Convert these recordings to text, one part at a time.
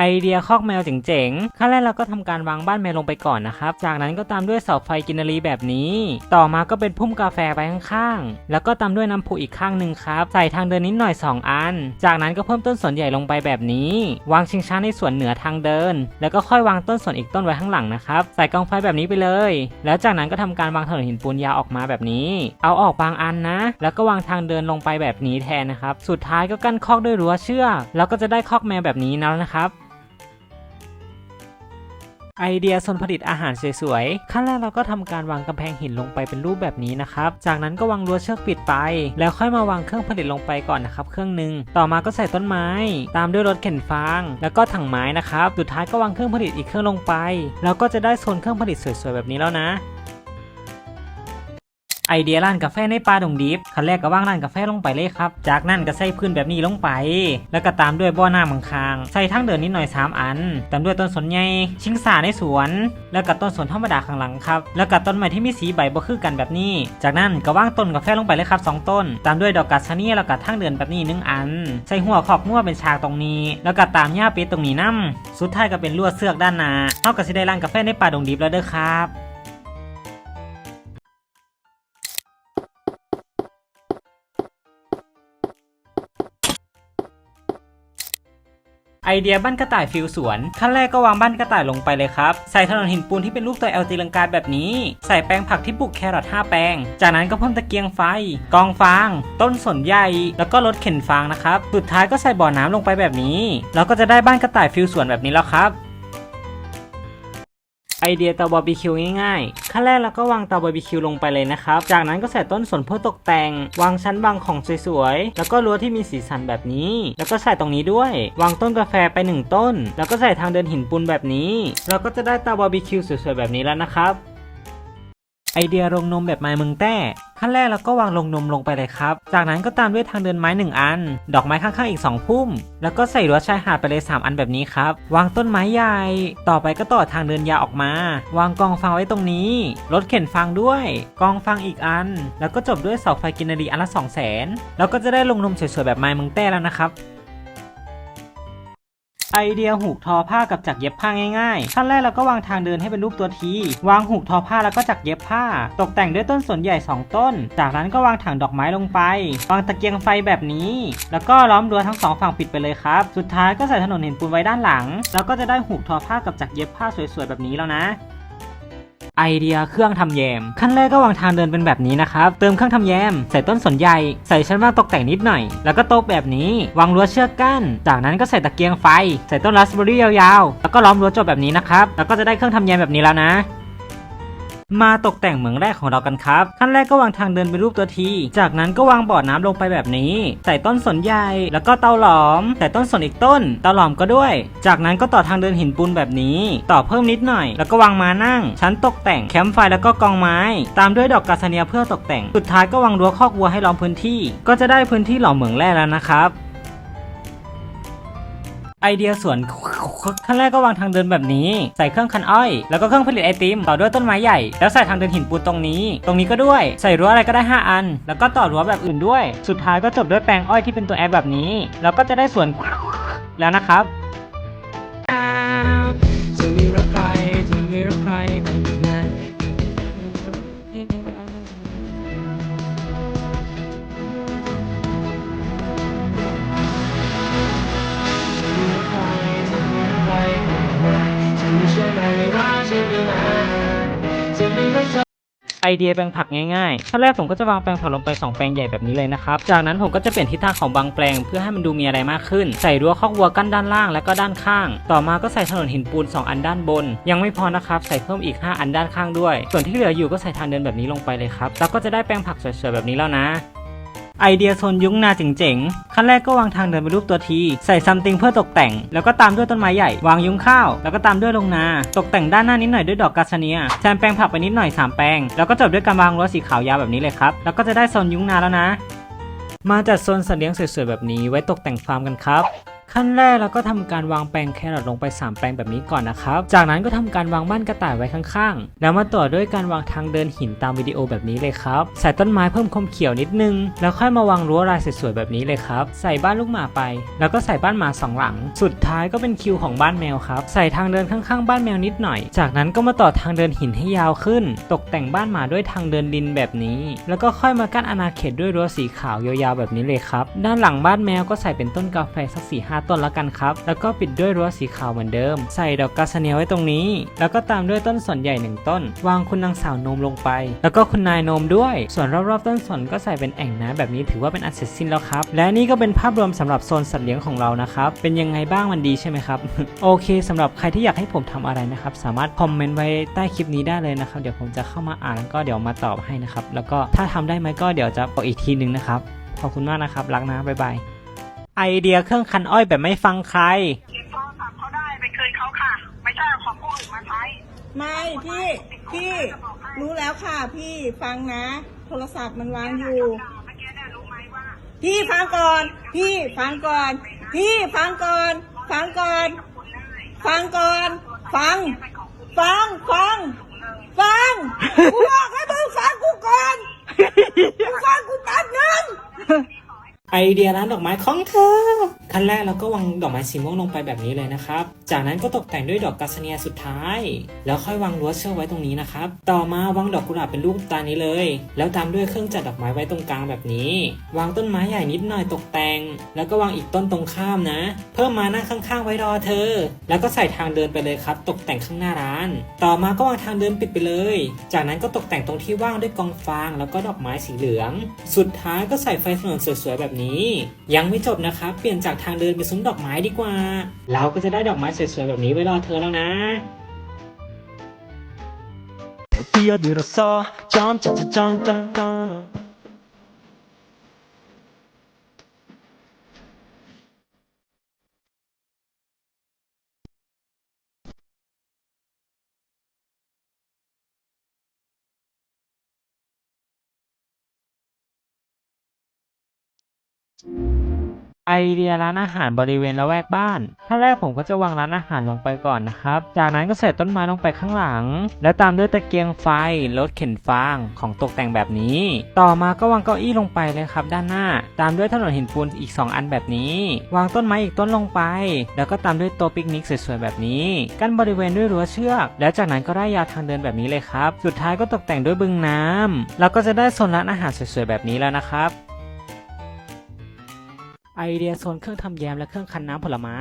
ไอเดียคอกแมวเจ๋งๆขั้นแรกเราก็ทำการวางบ้านแมวลงไปก่อนนะครับ จากนั้นก็ตามด้วยเสาไฟกินารีแบบนี้ ต่อมาก็เป็นพุ่มกาแฟไปข้างๆ แล้วก็ตามด้วยน้ำพุอีกข้างหนึ่งครับ ใส่ทางเดินนิดหน่อย 2 อัน จากนั้นก็เพิ่มต้นสนใหญ่ลงไปแบบนี้ วางชิงช้าในส่วนเหนือทางเดิน แล้วก็ค่อยวางต้นสนอีกต้นไว้ข้างหลังนะครับ ใส่กองไฟแบบนี้ไปเลย แล้วจากนั้นก็ทำการวางถนนหินปูนยาวออกมาแบบนี้ เอาออกบางอันนะ แล้วก็วางทางเดินลงไปแบบนี้แทนนะครับ สุดท้ายก็กั้นคอกด้วยรั้วเชือก แล้วก็จะได้คอกแมวแบบนี้แล้วนะครับ ไอเดียโซนผลิตอาหารสวยๆ ขั้นแรกเราก็ทำการวางกำแพงหินลงไปเป็นรูปแบบนี้นะครับ จากนั้นก็วางรั้วเชือกปิดไป แล้วค่อยมาวางเครื่องผลิตลงไปก่อนนะครับ เครื่องหนึ่งต่อมาก็ใส่ต้นไม้ ตามด้วยรถเข็นฟาง แล้วก็ถังไม้นะครับ สุดท้ายก็วางเครื่องผลิตอีกเครื่องลงไป แล้วก็จะได้โซนเครื่องผลิตสวยๆแบบนี้แล้วนะ ไอเดียร้านกาแฟในป่าดงดิบขั้นแรกก็ว่างร้านกาแฟลงไปเลยครับ จากนั้นก็ใส่พื้นแบบนี้ลงไป แล้วก็ตามด้วยบ่อน้ำมังคาง ใส่ทั้งเดินนิดหน่อย 3 อัน ตามด้วยต้นสนใหญ่ ชิงสาในสวน แล้วก็ต้นสนธรรมดาข้างหลังครับ แล้วก็ต้นไม้ที่มีสีใบบ่คือกันแบบนี้ จากนั้นก็ว่างต้นกาแฟลงไปเลยครับสองต้น ตามด้วยดอกกัสเนียแล้วก็ทั้งเดินแบบนี้หนึ่งอัน ใส่หัวขอบงัวเป็นฉากตรงนี้ แล้วก็ตามหญ้าเป็ดตรงนี้นํสุดท้ายก็เป็นลวดเสือกด้านหน้าเท่ากับสิได้ร้านกาแฟในป่าดงดิบแล้วเด้อครับ ไอเดียบ้านกระต่ายฟิวสวน ขั้นแรกก็วางบ้านกระต่ายลงไปเลยครับ ใส่ถนนหินปูนที่เป็นรูปตัวเอลตีลังกาแบบนี้ ใส่แปลงผักที่ปลูกแครอท5แปลง จากนั้นก็เพิ่มตะเกียงไฟ กองฟาง ต้นสนใหญ่ แล้วก็รถเข็นฟางนะครับ สุดท้ายก็ใส่บ่อน้ำลงไปแบบนี้ แล้วก็จะได้บ้านกระต่ายฟิวสวนแบบนี้แล้วครับ เดียเตาบาร์บีคิวง่ายๆ ขั้นแรกเราก็วางเตาบาร์บีคิวลงไปเลยนะครับ จากนั้นก็ใส่ต้นสนเพื่อตกแต่ง วางชั้นบางของสวยๆ แล้วก็รั้วที่มีสีสันแบบนี้ แล้วก็ใส่ตรงนี้ด้วย วางต้นกาแฟไปหนึ่งต้น แล้วก็ใส่ทางเดินหินปูนแบบนี้ เราก็จะได้เตาบาร์บีคิวสวยๆแบบนี้แล้วนะครับ ไอเดียโรงนมแบบไม้มืองแต้ขั้นแรกเราก็วางลงนมลงไปเลยครับ จากนั้นก็ตามด้วยทางเดินไม้ 1 อัน ดอกไม้ข้างๆอีก 2 พุ่ม แล้วก็ใส่รั้วชายหาดไปเลย 3 อันแบบนี้ครับ วางต้นไม้ใหญ่ ต่อไปก็ต่อทางเดินยาวออกมา วางกองฟางไว้ตรงนี้ รถเข็นฟางด้วย กองฟางอีกอัน แล้วก็จบด้วยเสาไฟกินนารีอันละ2 0 0 0 0 0แล้วก็จะได้ลงนมสวยๆแบบไม้มืองแต้แล้วนะครับ ไอเดียหูกทอผ้ากับจักรเย็บผ้าง่ายๆ ขั้นแรกเราก็วางทางเดินให้เป็นรูปตัวที วางหูกทอผ้าแล้วก็จักรเย็บผ้า ตกแต่งด้วยต้นสนใหญ่ 2 ต้น จากนั้นก็วางถังดอกไม้ลงไป วางตะเกียงไฟแบบนี้ แล้วก็ล้อมรั้วทั้งสองฝั่งปิดไปเลยครับ สุดท้ายก็ใส่ถนนเห็นปูนไว้ด้านหลัง แล้วก็จะได้หูกทอผ้ากับจักรเย็บผ้าสวยๆแบบนี้แล้วนะ ไอเดียเครื่องทำแยม ขั้นแรกก็วางทางเดินเป็นแบบนี้นะครับ เติมเครื่องทำแยม ใส่ต้นสนใหญ่ ใส่ชั้นวางตกแต่งนิดหน่อย แล้วก็โต๊ะแบบนี้ วางรั้วเชือกกั้น จากนั้นก็ใส่ตะเกียงไฟ ใส่ต้นราสเบอร์รี่ยาวๆ แล้วก็ล้อมรั้วจบแบบนี้นะครับ แล้วก็จะได้เครื่องทำแยมแบบนี้แล้วนะ มาตกแต่งเหมืองแรกของเรากันครับ ขั้นแรกก็วางทางเดินเป็นรูปตัวที จากนั้นก็วางบ่อน้ำลงไปแบบนี้ ใส่ต้นสนใหญ่แล้วก็เตาหลอม ใส่ต้นสนอีกต้น เตาหลอมก็ด้วย จากนั้นก็ต่อทางเดินหินปูนแบบนี้ ต่อเพิ่มนิดหน่อย แล้วก็วางมานั่ง ชั้นตกแต่งแคมป์ไฟแล้วก็กองไม้ ตามด้วยดอกกาสเนียเพื่อตกแต่ง สุดท้ายก็วางรั้วคอกวัวให้ล้อมพื้นที่ ก็จะได้พื้นที่หล่อเหมืองแร่แล้วนะครับ ไอเดียสวนขั้นแรกก็วางทางเดินแบบนี้ ใส่เครื่องคันอ้อย แล้วก็เครื่องผลิตไอติมต่อด้วยต้นไม้ใหญ่ แล้วใส่ทางเดินหินปูนตรงนี้ ตรงนี้ก็ด้วย ใส่รั้วอะไรก็ได้ 5 อัน แล้วก็ต่อรั้วแบบอื่นด้วย สุดท้ายก็จบด้วยแปลงอ้อยที่เป็นตัวแอปแบบนี้ แล้วก็จะได้สวนแล้วนะครับ เดียแปลงผักง่ายๆขั้นแรกผมก็จะวางแปลงผักลงไป 2 แปลงใหญ่แบบนี้เลยนะครับ จากนั้นผมก็จะเปลี่ยนทิศทางของบางแปลงเพื่อให้มันดูมีอะไรมากขึ้น ใส่รั้วคอกวัวกั้นด้านล่างและก็ด้านข้าง ต่อมาก็ใส่ถนนหินปูน 2 อันด้านบน ยังไม่พอนะครับใส่เพิ่มอีก 5 อันด้านข้างด้วย ส่วนที่เหลืออยู่ก็ใส่ทางเดินแบบนี้ลงไปเลยครับแล้วก็จะได้แปลงผักสวยๆแบบนี้แล้วนะ ไอเดียโซนยุ้งนาเจ๋งๆ ขั้นแรกก็วางทางเดินเป็นรูปตัวทีใส่ซัมติงเพื่อตกแต่ง แล้วก็ตามด้วยต้นไม้ใหญ่ วางยุ้งข้าว แล้วก็ตามด้วยลงนา ตกแต่งด้านหน้านิดหน่อยด้วยดอกกาสเนียแซมแปลงผักไปนิดหน่อย 3 แปลง แล้วก็จบด้วยการวางรั้วสีขาวยาวแบบนี้เลยครับ แล้วก็จะได้โซนยุ้งนาแล้วนะ มาจัดโซนสัตว์เลี้ยงสวยๆแบบนี้ไว้ตกแต่งฟาร์มกันครับ ขั้นแรกเราก็ทำการวางแปลงแครอทลงไป 3 แปลงแบบนี้ก่อนนะครับ จากนั้นก็ทำการวางบ้านกระต่ายไว้ข้างๆ แล้วมาต่อด้วยการวางทางเดินหินตามวิดีโอแบบนี้เลยครับ ใส่ต้นไม้เพิ่มความเขียวนิดนึง แล้วค่อยมาวางรั้วลายสวยๆแบบนี้เลยครับ ใส่บ้านลูกหมาไป แล้วก็ใส่บ้านหมาสองหลัง สุดท้ายก็เป็นคิวของบ้านแมวครับ ใส่ทางเดินข้างๆ บ้านแมวนิดหน่อย จากนั้นก็มาต่อทางเดินหินให้ยาวขึ้น ตกแต่งบ้านหมาด้วยทางเดินดินแบบนี้ แล้วก็ค่อยมากั้นอาณาเขตด้วยรั้วสีขาวยาวๆแบบนี้เลยครับ ด้านหลังบ้านแมวก็ใส่เป็นต้นกาแฟสักสี่ห้าต้นแล้วกันครับ แล้วก็ปิดด้วยรั้วสีขาวเหมือนเดิม ใส่ดอกกาสเนียไว้ตรงนี้ แล้วก็ตามด้วยต้นสนใหญ่หนึ่งต้น วางคุณนางสาวนมลงไป แล้วก็คุณนายนมด้วย ส่วนรอบๆต้นสนก็ใส่เป็นแอ่งน้ำแบบนี้ถือว่าเป็นอันเสร็จสิ้นแล้วครับ และนี่ก็เป็นภาพรวมสำหรับโซนสัตว์เลี้ยงของเรานะครับ เป็นยังไงบ้างมันดีใช่ไหมครับ โอเคสำหรับใครที่อยากให้ผมทำอะไรนะครับ สามารถคอมเมนต์ไว้ใต้คลิปนี้ได้เลยนะครับ เดี๋ยวผมจะเข้ามาอ่านแล้วก็เดี๋ยวมาตอบให้นะครับ แล้วก็ถ้าทำได้ไหมก็เดี๋ยวจะบอกอีกทีนึงนะครับ ขอบคุณมากนะครับ รักนะ บ๊ายบาย ไอเดียเครื่องคันอ้อยแบบไม่ฟังใครเก็บโทรศัพท์เขาได้ไปคืนเขาค่ะ ไม่ใช่เอาของผู้อื่นมาใช้ ไม่พี่พี่รู้แล้วค่ะ พี่ฟังนะ โทรศัพท์มันวางอยู่ เมื่อกี้เนี่ยรู้ไหมว่าพี่ฟังก่อน พี่ฟังก่อน พี่ฟังก่อน ฟังก่อนฟังก่อน ฟังฟัง ฟัง ฟังกูบอกให้มึงฟังกูก่อนมึงฟังกูแป๊บนึง ไอเดียร้านดอกไม้ของเธอ ขั้นแรกเราก็วางดอกไม้สีม่วงลงไปแบบนี้เลยนะครับ จากนั้นก็ตกแต่งด้วยดอกกาสเนียสุดท้าย แล้วค่อยวางรั้วเชือกไว้ตรงนี้นะครับ ต่อมาวางดอกกุหลาบเป็นรูปตานี้เลย แล้วตามด้วยเครื่องจัดดอกไม้ไว้ตรงกลางแบบนี้ วางต้นไม้ใหญ่นิดหน่อยตกแต่ง แล้วก็วางอีกต้นตรงข้ามนะ เพิ่มมาหน้าข้างๆ ไว้รอเธอ แล้วก็ใส่ทางเดินไปเลยครับ ตกแต่งข้างหน้าร้าน ต่อมาก็วางทางเดินปิดไปเลย จากนั้นก็ตกแต่งตรงที่ว่างด้วยกองฟาง แล้วก็ดอกไม้สีเหลือง สุดท้ายก็ใส่ไฟถนนสวยๆแบบนี้ ยังไม่จบนะครับ เปลี่ยนจากทางเดินไปซุ้มดอกไม้ดีกว่า เราก็จะได้ดอกไม้สวยๆแบบนี้ไว้รอเธอแล้วนะเตียดูรซ。 ไอเดียร้านอาหารบริเวณละแวกบ้านขั้นแรกผมก็จะวางร้านอาหารลงไปก่อนนะครับ จากนั้นก็ใส่ต้นไม้ลงไปข้างหลัง แล้วตามด้วยตะเกียงไฟรถเข็นฟางของตกแต่งแบบนี้ ต่อมาก็วางเก้าอี้ลงไปเลยครับ ด้านหน้า ตามด้วยถนนหินปูนอีก 2 อันแบบนี้ วางต้นไม้อีกต้นลงไป แล้วก็ตามด้วยโต๊ะปิกนิกสวยๆแบบนี้ กั้นบริเวณด้วยรั้วเชือก แล้วจากนั้นก็ได้ยาวทางเดินแบบนี้เลยครับ สุดท้ายก็ตกแต่งด้วยบึงน้ำแล้วก็จะได้โซนร้านอาหารสวยๆแบบนี้แล้วนะครับ ไอเดียโซนเครื่องทำแยมและเครื่องคั้นน้ำผลไม้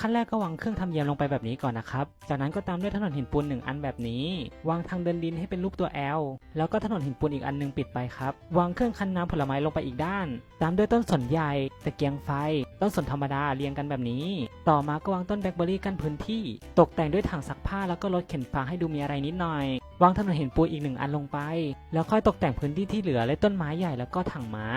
ขั้นแรกก็วางเครื่องทำแยมลงไปแบบนี้ก่อนนะครับ จากนั้นก็ตามด้วยถนนหินปูนหนึ่งอันแบบนี้ วางทางเดินดินให้เป็นรูปตัว L แล้วก็ถนนหินปูนอีกอันหนึงปิดไปครับ วางเครื่องคั้นน้ำผลไม้ลงไปอีกด้าน ตามด้วยต้นสนใหญ่ ตะเกียงไฟ ต้นสนธรรมดาเรียงกันแบบนี้ ต่อมาก็วางต้นแบล็คเบอร์รี่กั้นพื้นที่ ตกแต่งด้วยถังซักผ้าแล้วก็รถเข็นฟางให้ดูมีอะไรนิดหน่อยวางถนนเหินปูนอีกหนึ่งอันลงไป แล้วค่อยตกแต่งพื้นที่ที่เหลือและต้นไม้ใหญ่แล้วก็ถังไม้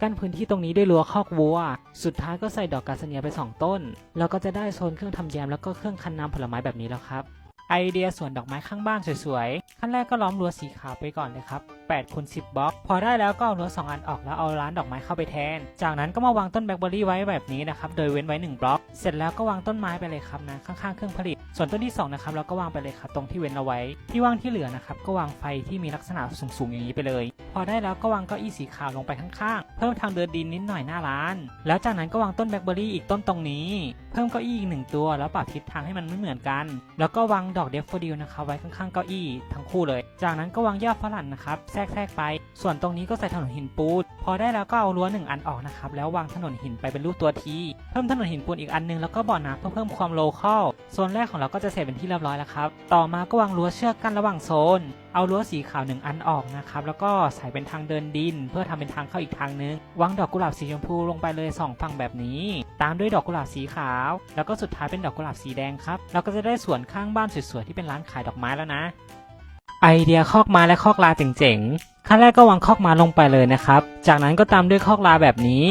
กั้นพื้นที่ตรงนี้ด้วยรั้วคอกวัว สุดท้ายก็ใส่ดอกกาสเนียไป 2 ต้น แล้วก็จะได้โซนเครื่องทำแยมแล้วก็เครื่องคั้นน้ำผลไม้แบบนี้แล้วครับ ไอเดียสวนดอกไม้ข้างบ้านสวยๆ ขั้นแรกก็ล้อมรั้วสีขาวไปก่อนเลยครับ8คูณ10บล็อก พอได้แล้วก็เอารั้ว2อันออกแล้วเอาร้านดอกไม้เข้าไปแทน จากนั้นก็มาวางต้นแบล็คเบอร์รี่ไว้แบบนี้นะครับ โดยเว้นไว้ 1 บล็อก เสร็จแล้วก็วางต้นไม้ไปเลยครับนะข้างๆเครื่องผลิต ส่วนต้นที่2นะครับเราก็วางไปเลยครับตรงที่เว้นเอาไว้ ที่ว่างที่เหลือนะครับก็วางไฟที่มีลักษณะสูงๆอย่างนี้ไปเลย พอได้แล้วก็วางเก้าอี้สีขาวลงไปข้างๆ เพิ่มทางเดินดินนิดหน่อยหน้าร้าน แล้วจากนั้นก็วางต้นแบล็คเบอร์รี่อีกต้นตรงนี้ เพิ่มเก้าอี้อีกหนึ่งตัว แล้วปรับทิศทางให้มันไม่เหมือนกัน แล้วก็วางดอกเดฟโฟดิลนะครับไว้ข้างๆเก้าอี้ทั้งคู่เลย จากนั้นก็วางยอดฝรั่งนะครับแทรกแทรกๆไป ส่วนตรงนี้ก็ใส่ถนนหินปูนพอได้แล้วก็เอารั้วหนึ่งอันออกนะครับแล้ววางถนนหินไปเป็นรูปตัวทีเพิ่มถนนหินปูนอีกอันนึงแล้วก็บ่อน้ำเพื่อเพิ่มความโลคอลโซนแรกของเราก็จะเสร็จเป็นที่เรียบร้อยแล้วครับ ต่อมาก็วางรั้วเชือกกั้นระหว่างโซน เอารั้วสีขาวหนึ่งอันออกนะครับ แล้วก็ใส่เป็นทางเดินดิน เพื่อทำเป็นทางเข้าอีกทางนึง วางดอกกุหลาบสีชมพูลงไปเลยสองฝั่งแบบนี้ ตามด้วยดอกกุหลาบสีขาว แล้วก็สุดท้ายเป็นดอกกุหลาบสีแดงครับ เราก็จะได้สวนข้างบ้านสวยๆที่เป็นร้านขายดอกไม้แล้วนะ ไอเดียคอกม้าและคอกลาเจ๋งๆ ขั้นแรกก็วางคอกม้าลงไปเลยนะครับ จากนั้นก็ตามด้วยคอกลาแบบนี้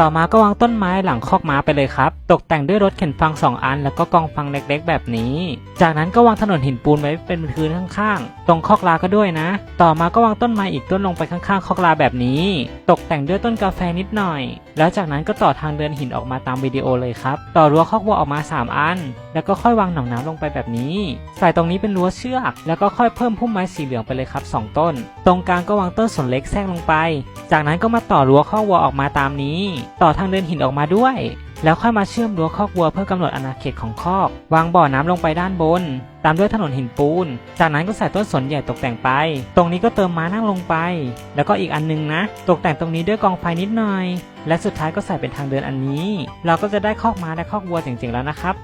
ต่อมาก็วางต้นไม้หลังคอกม้าไปเลยครับ ตกแต่งด้วยรถเข็นฟังสองอัน แล้วก็กองฟังเล็กๆ แบบนี้ จากนั้นก็วางถนนหินปูนไว้เป็นพื้นข้างๆ ตรงคอกลาก็ด้วยนะ ต่อมาก็วางต้นไม้อีกต้นลงไปข้างๆ คอกลาแบบนี้ ตกแต่งด้วยต้นกาแฟนิดหน่อย แล้วจากนั้นก็ต่อทางเดินหินออกมาตามวิดีโอเลยครับ ต่อรั้วคอกวัวออกมา 3 อัน แล้วก็ค่อยวางหนองน้ำลงไปแบบนี้ ใส่ตรงนี้เป็นรั้วเชือก แล้วก็ค่อยเพิ่มพุ่มไม้สีเหลืองไปเลยครับ 2 ต้น ตรงกลางก็วางต้นสนเล็กแทรกลงไป จากนั้นก็มาต่อรั้วคอกวัวออกมาตามนี้ ต่อทางเดินหินออกมาด้วย แล้วค่อยมาเชื่อมรั้วคอกวัวเพื่อกำหนดอาณาเขตของคอก วางบ่อน้ำลงไปด้านบน ตามด้วยถนนหินปูน จากนั้นก็ใส่ต้นสนใหญ่ตกแต่งไป ตรงนี้ก็เติมม้านั่งลงไป แล้วก็อีกอันนึงนะ ตกแต่งตรงนี้ด้วยกองไฟนิดหน่อย และสุดท้ายก็ใส่เป็นทางเดินอันนี้ เราก็จะได้คอกม้าและคอกวัวเจ๋งๆแล้วนะครับ